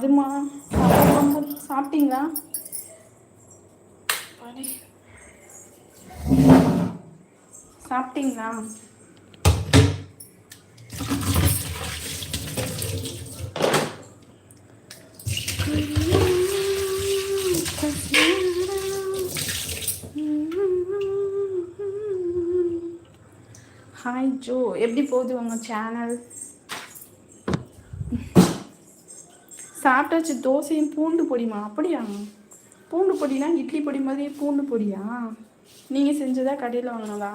அதுமா சாப்பிட்டீங்களா? சாப்பிட்டீங்களா? ஹாய் ஜோ எப்படி போகுது உங்கள் சேனல் சாப்பிட்டாச்சு தோசையும் பூண்டு பொடிமா அப்படியா? பூண்டு பொடினா இட்லி பொடி மாதிரி பூண்டு பொடியா? நீங்கள் செஞ்சதா கடையில் வாங்கினதா?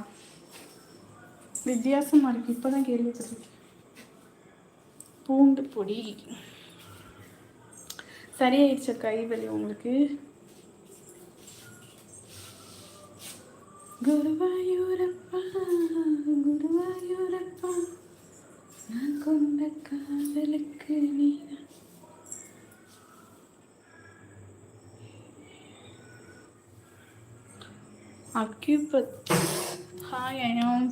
வித்தியாசமாக இருக்குது இப்போ தான் கேள்விப்பட்டிருக்கேன். பூண்டு பொடி. சரியாயிடுச்ச கை வலி உங்களுக்கு. குருவாயூரப்பா குருவாயூரப்பா நான் கொண்ட காதலுக்கு நீ அக்யூபத் ஹாய் ஐ ஆம்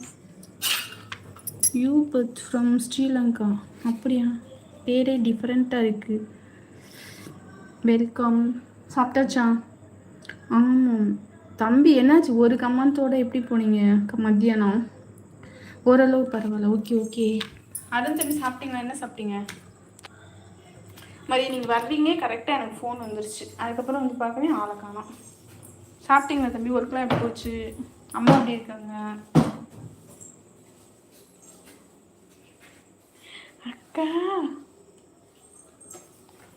யூபத் ஃப்ரம் ஸ்ரீலங்கா அப்படியா? பேரே டிஃப்ரெண்ட்டாக இருக்குது வெல்கம் சாப்பிட்டாச்சா? ஆமாம். தம்பி என்னாச்சு? ஒரு கம்மந்தோடு எப்படி போனீங்க? மத்தியானம்? ஓரளவு பரவாயில்ல. Okay okay. அருண் தம்பி சாப்பிட்டீங்களா? என்ன சாப்பிட்டீங்க? மதியம் நீங்கள் வர்றீங்க. கரெக்டாக எனக்கு ஃபோன் வந்துருச்சு. அதுக்கப்புறம் வந்து பார்க்கவே ஆளை காணும். சாப்பிட்டீங்களா தம்பி? ஒர்க்லாம் எப்படி போச்சு? அம்மா எப்படி இருக்காங்க? அக்கா.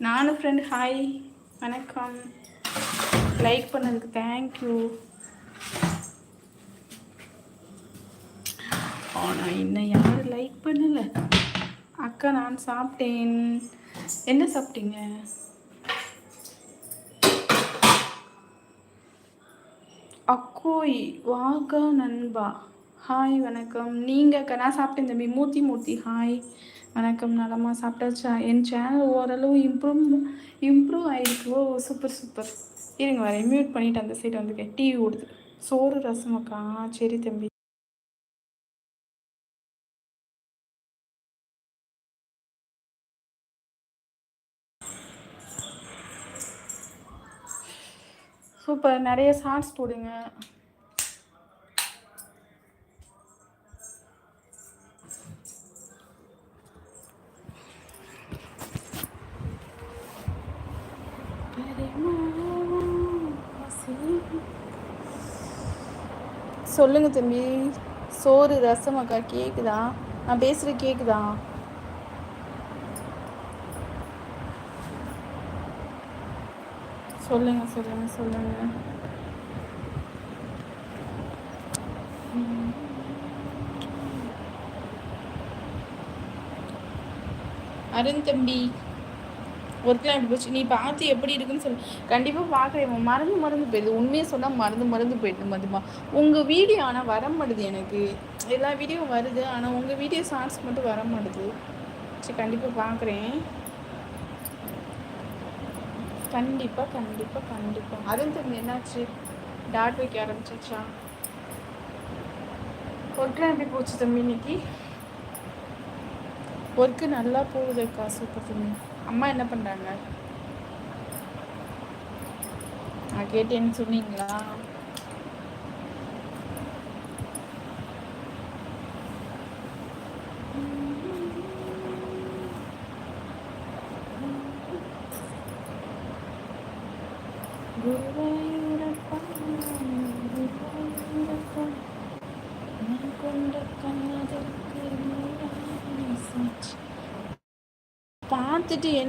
நானும் ஃப்ரெண்ட் ஹாய் வணக்கம். லைக் பண்ணதுக்கு தேங்க்யூ ஆனால் இன்னும் யாரும் லைக் பண்ணலை? அக்கா நான் சாப்பிட்டேன். என்ன சாப்பிட்டீங்க? அக்கோய் வாகா நண்பா. ஹாய் வணக்கம். நீங்கள் நான் சாப்பிட்டேன் தம்பி மூர்த்தி மூர்த்தி ஹாய் வணக்கம் நலமா சாப்பிட்டாச்சா? என் சேனல் ஓரளவு இம்ப்ரூவ் இம்ப்ரூவ் ஆகிருக்கு ஓ சூப்பர் சூப்பர் இருங்க வரேன். மியூட் பண்ணிவிட்டு அந்த சைடு வந்துருக்கேன் டிவி ஓடுது. சோறு ரசமக்கா. சரி தம்பி. சூப்பர். நிறைய ஷார்ட்ஸ் போடுங்க. சொல்லுங்க தம்பி. சோறு ரசம் அக்கா கேக்குதா? நான் பேசுற கேக்குதா? சொல்லுங்க சொல்லுங்க சொல்லுங்க. அருண் தம்பி ஒர்க்லாம் எப்படி போச்சு? நீ பார்த்து எப்படி இருக்குன்னு சொல்லி. கண்டிப்பாக பார்க்குறேன். மறந்து மறந்து போயிடுது. உண்மையை சொன்னால் மறந்து மறந்து போயிடுது மதுமா. உங்கள் வீடியோ ஆனால் வர மாட்டுது எனக்கு. எல்லா வீடியோவும் வருது. ஆனால் உங்கள் வீடியோ ஷார்ட்ஸ் மட்டும் வர மாட்டுது. சரி கண்டிப்பாக பார்க்குறேன். கண்டிப்பாக கண்டிப்பாக கண்டிப்பாக அதுவும் தெரிஞ்சு என்னாச்சு? டாட் வைக்க ஆரம்பிச்சிச்சா ஒர்க்லாம் எப்படி போச்சு தம்பி இன்னைக்கு? ஒர்க்கு நல்லா போகுதுக்கா சூப்பர் தம்பி. அம்மா என்ன பண்ணுறாங்க நான் கேட்டேன்னு சொன்னீங்களா?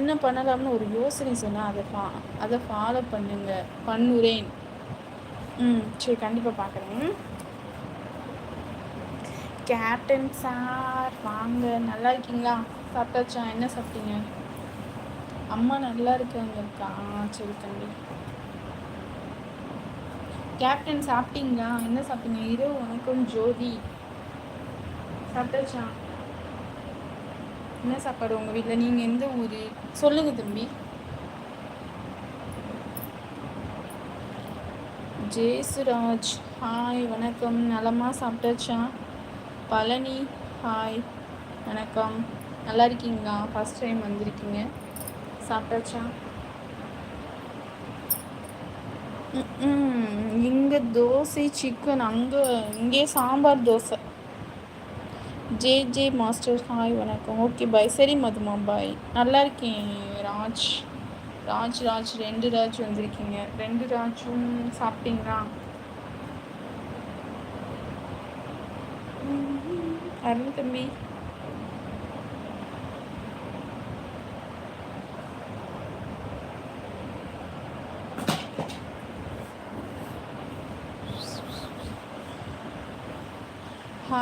என்ன பண்ணலாம்னு ஒரு யோசனை சொன்னால் அதை ஃபா அதை ஃபாலோ பண்ணுங்க. பண்ணுறேன். ம் சரி கண்டிப்பாக பார்க்குறேன். கேப்டன் சார் வாங்க. நல்லா இருக்கீங்களா? சாப்பிட்டாச்சா? என்ன சாப்பிட்டீங்க? அம்மா நல்லா இருக்காங்கக்கா. சரி தம்பி. கேப்டன் சாப்பிட்டீங்களா? என்ன சாப்பிட்டீங்க? இரவு வணக்கம் ஜோதி. சாப்பிட்டாச்சா? என்ன சாப்பாடு உங்கள் வீட்டில் நீங்கள் எந்த ஊர்? சொல்லுங்கள் தம்பி. ஜெயசுராஜ் ஹாய் வணக்கம். நலமாக சாப்பிட்டாச்சா? பழனி ஹாய் வணக்கம். நல்லா இருக்கீங்களா? ஃபஸ்ட் டைம் வந்திருக்கீங்க. சாப்பிட்டாச்சா? இங்கே தோசை சிக்கன் அங்கே இங்கே sambar dosa. J J master hi வணக்கம். ஓகே பாய் சரி மதுமா பாய் நல்லா இருக்கேன் ராஜ். ராஜ் ராஜ் ரெண்டு ராஜ் வந்திருக்கீங்க. ரெண்டு ராஜும் சாப்பிட்டீங்களா? அருண் தம்பி.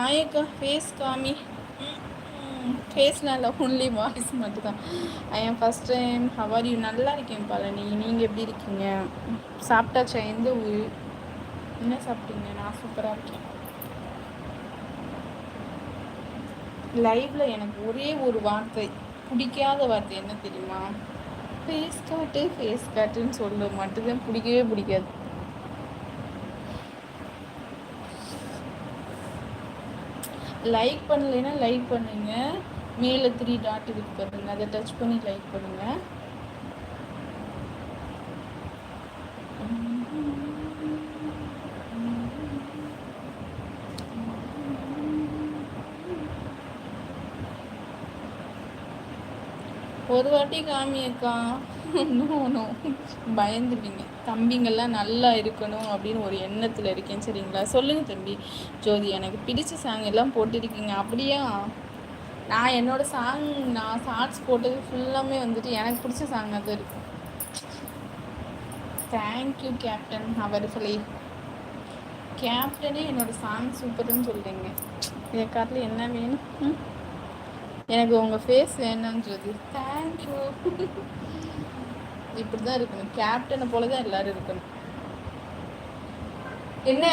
நாயக்கா ஃபேஸ் காமி ஃபேஸ்னால ஒன்லி வாய்ஸ் மட்டும்தான் I first time how are you நல்லா இருக்கேன் பழனி நீங்கள் எப்படி இருக்கீங்க? சாப்பிட்டாச்சா? எந்த ஊர்? என்ன சாப்பிட்டீங்க? நான் சூப்பராக இருக்கேன். லைவ்ல எனக்கு ஒரே ஒரு வார்த்தை. பிடிக்காத வார்த்தை என்ன தெரியுமா? ஃபேஸ் காட்டு ஃபேஸ் காட்டுன்னு சொல்ல. மட்டும்தான் பிடிக்கவே பிடிக்காது. லைக் பண்ணலைன்னா லைக் பண்ணுங்கள் மேலே த்ரீ டாட் இருக்கு பாருங்கள் அதை டச் பண்ணி லைக் பண்ணுங்கள் ஒரு வாட்டி காமியக்கா நோ நோ தம்பிங்கெல்லாம் நல்லா இருக்கணும் அப்படின்னு ஒரு எண்ணத்தில் இருக்கேன் சரிங்களா? சொல்லுங்கள் தம்பி. ஜோதி எனக்கு பிடிச்ச சாங் எல்லாம் போட்டிருக்கீங்க. அப்படியா? நான் என்னோடய சாங் நான் ஷார்ட்ஸ் போட்டது ஃபுல்லாமே வந்துட்டு எனக்கு பிடிச்ச சாங் அது இருக்கும். தேங்க்யூ கேப்டன் அவர்களே கேப்டனே என்னோடய சாங் சூப்பர்னு சொல்கிறீங்க இதை காட்டில் என்ன வேணும்? எனக்கு உங்கள் ஃபேஸ் வேணும்னு சொல்லி தேங்க்யூ இப்படி தான் இருக்கணும். கேப்டனை போல தான் எல்லோரும் இருக்கணும். என்ன?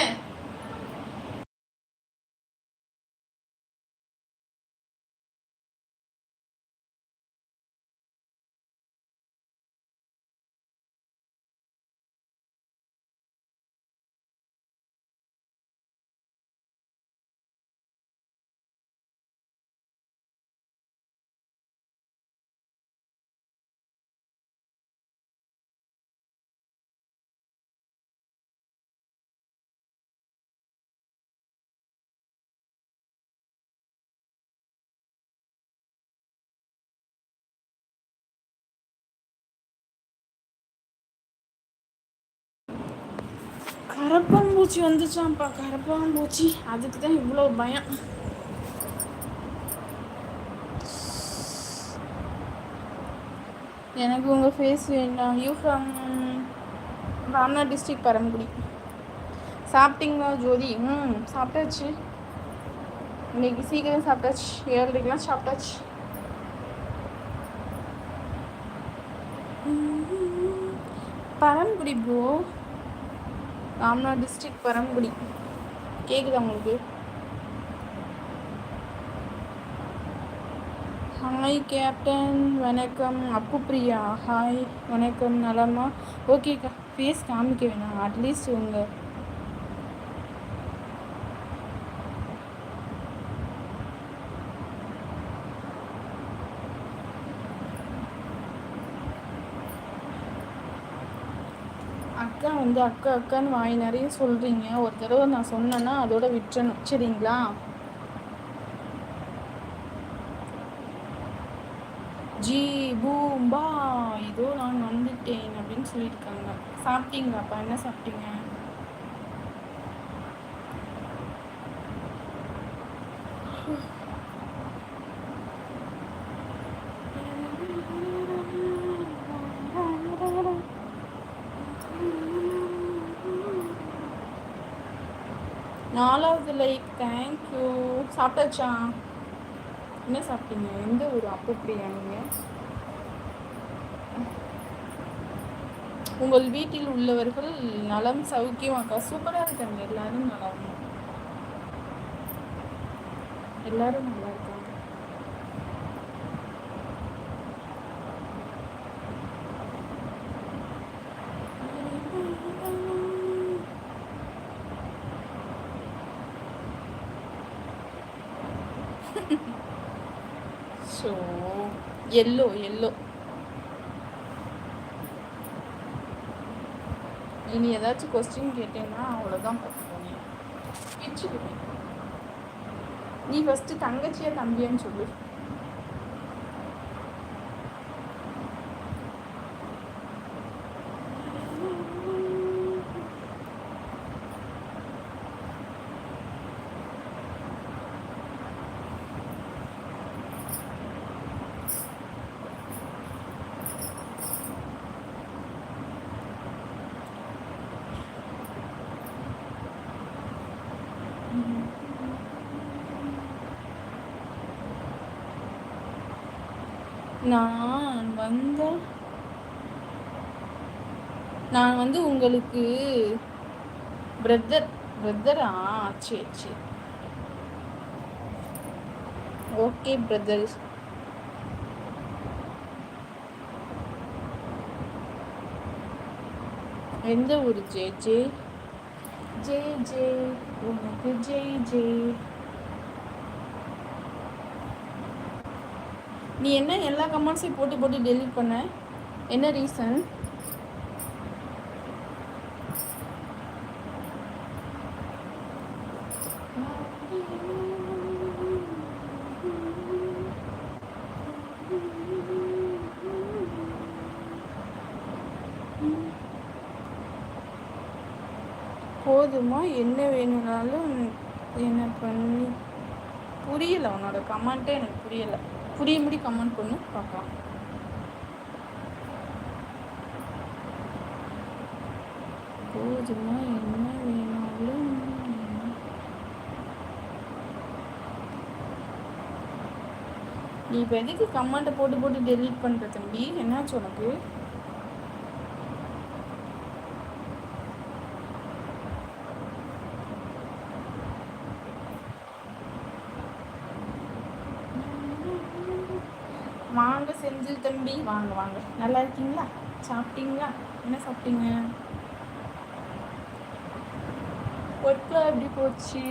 கரப்பான்பூச்சி வந்துச்சான்ப்பா கரப்பான்பூச்சி அதுக்கு தான் இவ்வளோ பயம். எனக்கு உங்கள் ஃபேஸ் வேண்டாம். You from Ramnad district Paramakudi. சாப்பிட்டீங்களா ஜோதி? ம் சாப்பிட்டாச்சு. இன்னைக்கு சீக்கிரம் சாப்பிட்டாச்சு. ஏழரைக்கெலாம் சாப்பிட்டாச்சு. Paramakudi bro Ramnad district Paramakudi. கேட்குதா உங்களுக்கு? ஹாய் கேப்டன் வணக்கம். அப்பு பிரியா ஹாய் வணக்கம் நலமா? ஓகேக்கா ஃபேஸ் காமிக்க வேணாம். அட்லீஸ்ட் உங்கள் அக்கா வந்து அக்கா அக்கான்னு வாய் நிறைய சொல்கிறீங்க ஒரு தடவை நான் சொன்னேன்னா அதோட விட்டுறணும். சரிங்களா? ஜி பூம்பா இதோ நான் வந்துட்டேன் அப்படின்னு சொல்லியிருக்காங்க. சாப்பிட்டீங்களாப்பா? என்ன சாப்பிட்டீங்க? நாலாவது லைக் தேங்க்யூ சாப்பிட்டாச்சா? என்ன சாப்பிட்டீங்க? எந்த ஒரு அப்போ பிரியாணிங்க உங்கள் வீட்டில் உள்ளவர்கள் நலம் சௌக்கியமாக்கா சூப்பராக இருக்காங்க. எல்லாரும் நலம். எல்லாரும் நல்லா எல்லோ எல்லோ இனி ஏதாச்சும் கொஸ்டின் கேட்டேன்னா அவ்வளோதான் பார்த்துக்கோங்க நீ ஃபஸ்ட்டு தங்கச்சியா தம்பியான்னு சொல்லு. நான் நான் வந்து உங்களுக்கு பிரதர் பிரதரா சரி சரி. ஓகே பிரதர் எந்த ஊர் ஜே ஜே? J J. உனக்கு ஜெய் ஜெய் நீ என்ன எல்லா கமெண்ட்ஸையும் போட்டு போட்டு டெலிட் பண்ண? என்ன ரீசன் போதுமா? என்ன வேணும்னாலும் என்ன பண்ணி? புரியல உன்னோட கமெண்ட்டே எனக்கு புரியலை. புரியும்படி கமெண்ட் பண்ணு பார்க்கலாம். போதுமா என்ன வேணாலும். நீ இப்போ எதுக்கு கமெண்ட்டை போட்டு போட்டு டெலீட் பண்ணுற தம்பி? என்னாச்சு உனக்கு வாங்க செஞ்சில் தம்பி வாங்க வாங்க. நல்லா இருக்கீங்களா? சாப்பிட்டீங்களா? என்ன சாப்பிட்டீங்க? ஒர்க்கில் எப்படி போச்சு?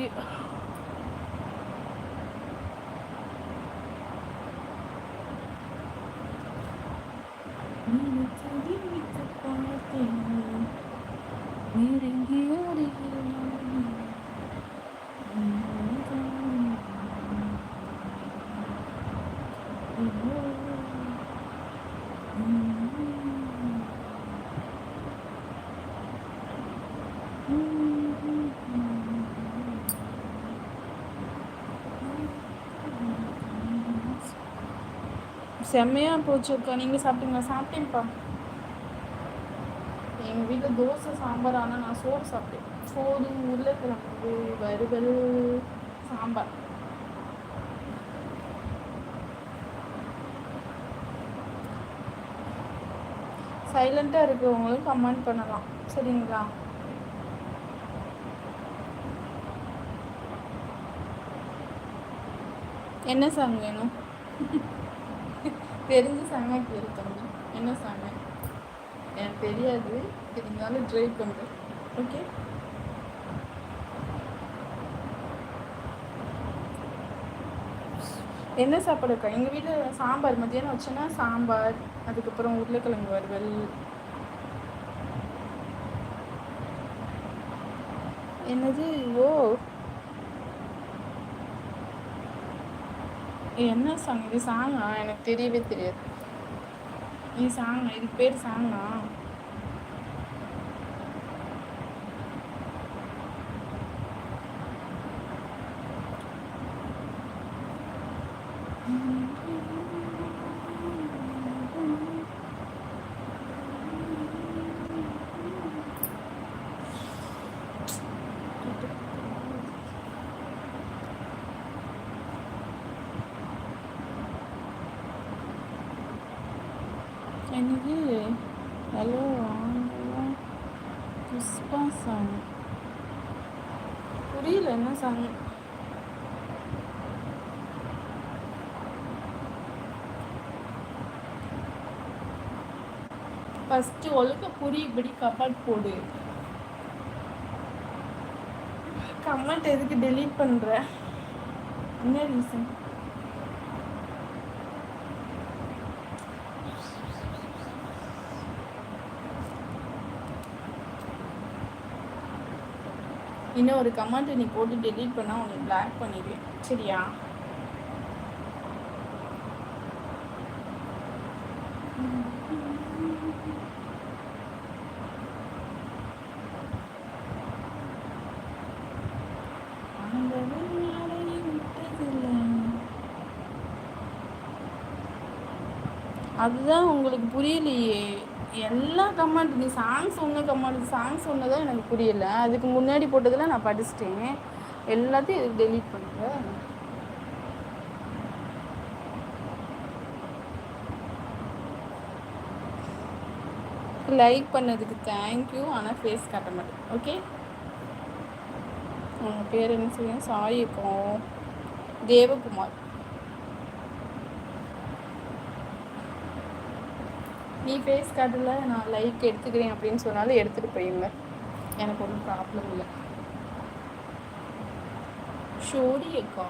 செம்மையாக போச்சுக்கா. நீங்கள் சாப்பிட்டீங்களா? சாப்பிட்டேன்ப்பா. எங்கள் வீட்டில் தோசை சாம்பார் ஆனால் நான் சோறு சாப்பிட்டேன். சோறு உருளைக்கிழங்கு வறுவல் சாம்பார். சைலண்ட்டாக இருக்கிறவங்களும் கமெண்ட் பண்ணலாம். சரிங்களா? என்ன சாங் வேணும்? தெரிஞ்ச சாங்காக கேளு தம்பி. என்ன சாங்க எனக்கு தெரியாது. இருந்தாலும் ட்ரை பண்ணுறேன் ஓகே என்ன சாப்பாடு இருக்கா எங்கள் வீட்டில் சாம்பார். மத்தியானம் வச்சோன்னா சாம்பார் அதுக்கப்புறம் உருளைக்கிழங்கு வறுவல். என்னது? ஓ என்ன சாங் இது சாங்கா எனக்கு தெரியவே தெரியாது. இது சாங்கா இது பேர் சாங்கா என்னது ஹலோ புஷ்பா சாங் புரியல என்ன சாங் ஃபஸ்ட்டு ஒழுக்க புரியும்படி கமெண்ட் போடு. கமெண்ட் எதுக்கு டெலீட் பண்ணுற என்ன ரீசன் இன்னும் ஒரு கமெண்ட் நீ போட்டு டெலீட் பண்ணால் உன்னை பிளாக் பண்ணிடுவேன். சரியா? அதுதான் உங்களுக்கு புரியலையே. எல்லா கமெண்ட் நீ சாங்ஸ் ஒன்று கமெண்ட் ஒன்று தான் எனக்கு புரியல. அதுக்கு முன்னாடி போட்டதெல்லாம் நான் படிச்சிட்டேன். எல்லாத்தையும் இதுக்கு டெலீட் பண்ணுறேன் லைக் பண்ணதுக்கு தேங்க்யூ ஆனால் ஃபேஸ் காட்ட மாட்டேன். ஓகே உங்கள் பேர் என்ன சொல்லுங்க? சாரி இருக்கும் தேவகுமார். நீ ஃபேஸ் கார்டில் நான் லைக் எடுத்துக்கிறேன் அப்படின்னு சொன்னாலும் எடுத்துகிட்டு போயிருங்க. எனக்கு ஒன்றும் ப்ராப்ளம் இல்லை. ஷோடி அக்கா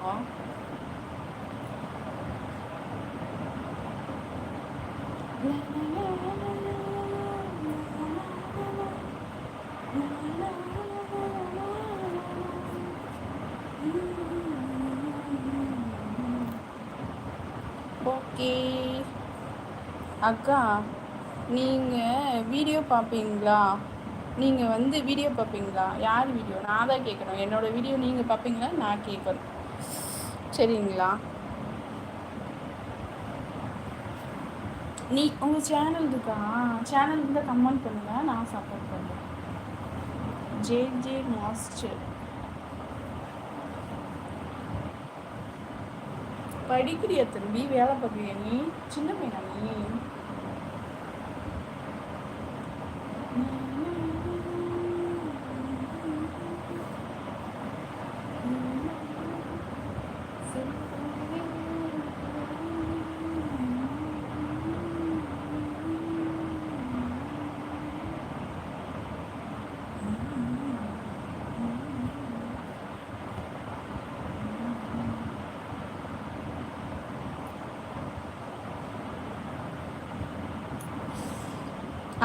ஓகே அக்கா நீங்கள் வீடியோ பார்ப்பீங்களா நீங்கள் வந்து வீடியோ பார்ப்பீங்களா யார் வீடியோ நான் தான் கேட்கணும் என்னோடய வீடியோ நீங்கள் பார்ப்பீங்களா நான் கேட்கணும் சரிங்களா? நீ உங்கள் சேனல் இருக்கா? சேனல் இருந்தால் கமெண்ட் பண்ணுங்கள் நான் சப்போர்ட் பண்ணுறேன் ஜே ஜே மாஸ்டர் படிக்கிறியா தம்பி? வேலை பார்க்குறியா நீ? சின்ன பையனா நீ?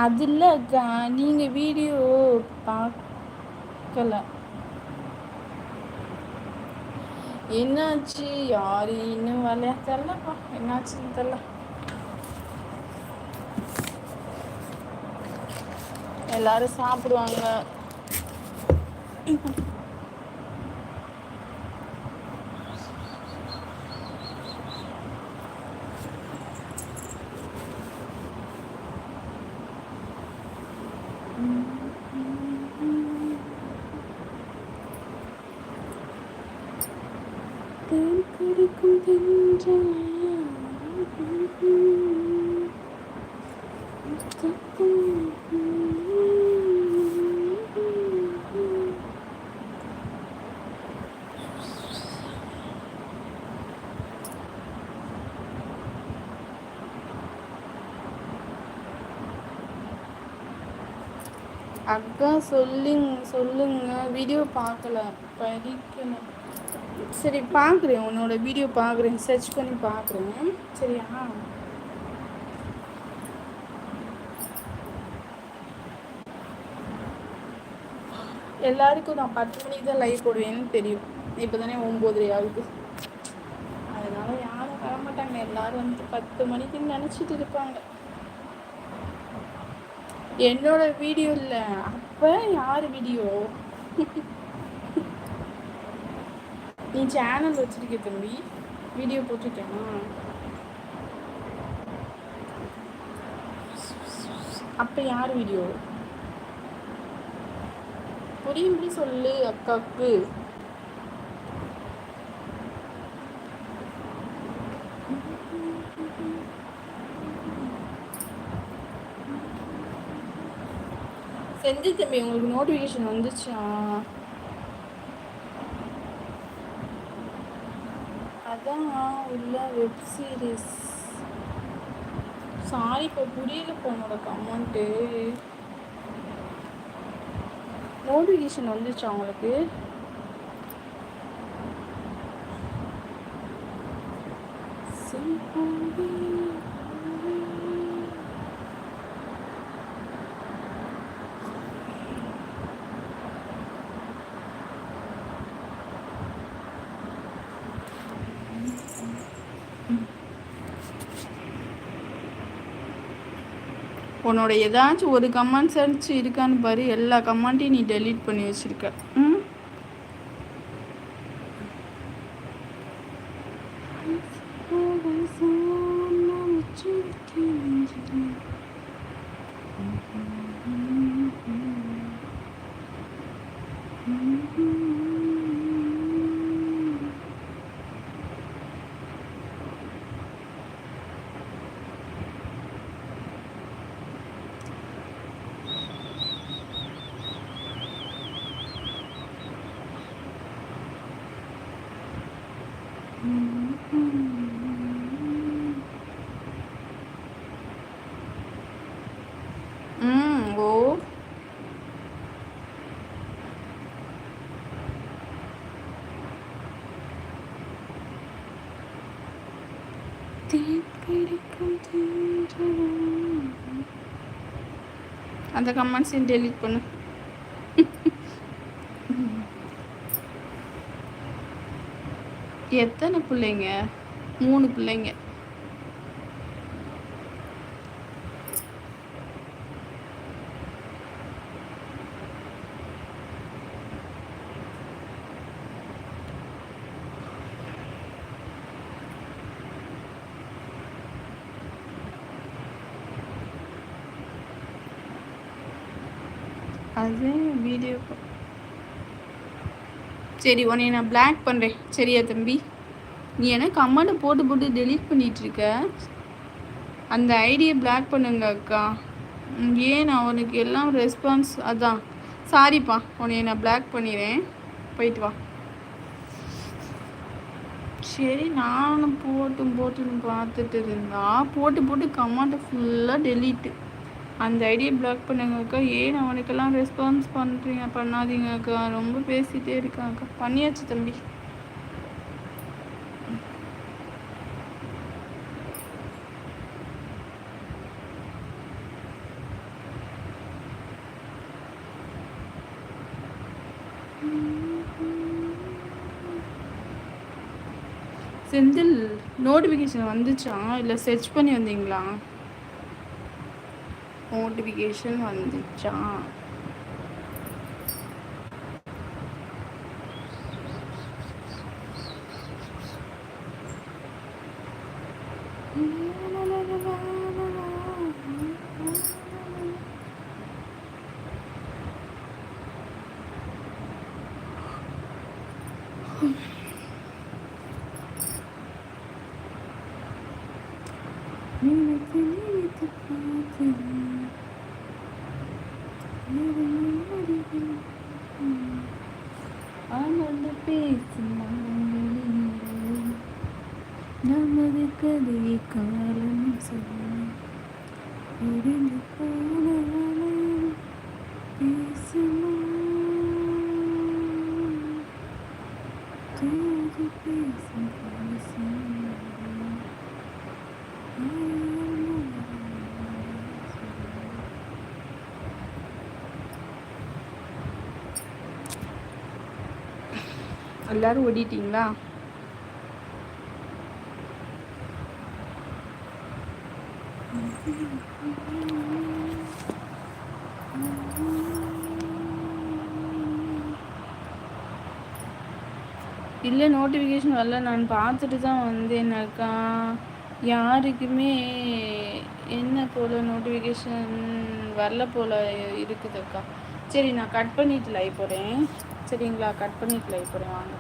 அது இல்லைக்கா நீங்கள் வீடியோ பார்க்கல. என்னாச்சு? யார்? இன்னும் வரலையா தெரிலப்பா என்னாச்சுன்னு தெரில எல்லாரும் சாப்பிடுவாங்க. அக்கா சொல்லுங்க சொல்லுங்க. வீடியோ பார்க்கல. படிக்கணும். சரி பார்க்குறேன் உன்னோட வீடியோ பார்க்குறேன் சர்ச் பண்ணி பார்க்குறேன் சரியா? எல்லாருக்கும் நான் பத்து மணிக்கு தான் லைவ் போடுவேன்னு தெரியும். இப்போ தானே ஒம்பது ஆகுது. அதனால யாரும் வரமாட்டாங்க எல்லாரும் வந்து பத்து மணிக்குன்னு நினச்சிட்டு இருப்பாங்க. என்னோட வீடியோ இல்லை. அப்போ யார் வீடியோ நீ சேனல் வச்சிருக்க தம்பி வீடியோ போட்டுட்டேனா அப்போ யார் வீடியோ புரியும்படி சொல்லு அக்காவுக்கு செஞ்சு தம்பி உங்களுக்கு நோட்டிஃபிகேஷன் வந்துச்சா? அதான் உள்ள வெப் சீரிஸ் சாரி இப்போ புரியல உன்னோட கமெண்ட்டு நோட்டிஃபிகேஷன் வந்துச்சா உங்களுக்கு? உன்னோட ஏதாச்சும் ஒரு கமெண்ட்ஸாச்சும் இருக்கான்னு பாரு எல்லா கமெண்ட்டையும் நீ டெலீட் பண்ணி வச்சிருக்க. ம் அந்த கமெண்ட்ஸையும் டெலிட் பண்ணு? எத்தனை பிள்ளைங்க? மூணு பிள்ளைங்க அது வீடியோ சரி உன்னை நான் பிளாக் பண்ணுறேன் சரியா தம்பி? நீ என்ன கமெண்ட் போட்டு போட்டு டெலீட் பண்ணிகிட்ருக்க அந்த ஐடியை பிளாக் பண்ணுங்க அக்கா. ஏன் நான் உனக்கு எல்லாம் ரெஸ்பான்ஸ் அதான். சாரிப்பா உன்னை நான் பிளாக் பண்ணிடுறேன். போயிட்டு வா. சரி நானும் போட்டும் போட்டுன்னு பார்த்துட்டு இருந்தா. போட்டு போட்டு கமெண்ட்டை ஃபுல்லாக டெலீட்டு அந்த ஐடியை பிளாக் பண்ணுங்க அக்கா ஏன் அவனுக்கெல்லாம் ரெஸ்பான்ஸ் பண்ணுறீங்க பண்ணாதீங்க அக்கா ரொம்ப பேசிகிட்டே இருக்காங்கக்கா. பண்ணியாச்சு தம்பி. செந்தில் நோட்டிஃபிகேஷன் வந்துச்சா? இல்லை சர்ச் பண்ணி வந்தீங்களா? நோட்டிஃபிகேஷன் வந்துச்சா? எல்லாரும் ஓடிட்டீங்களா? இல்லை நோட்டிஃபிகேஷன் வரல. நான் பார்த்துட்டு தான் வந்தேனாக்கா யாருக்குமே என்ன போல் நோட்டிஃபிகேஷன் வரல போல் இருக்குதுக்கா சரி நான் கட் பண்ணிட்டு லைவ் போகிறேன் சரிங்களா? கட் பண்ணிக்கலாம் இப்போ வாங்க.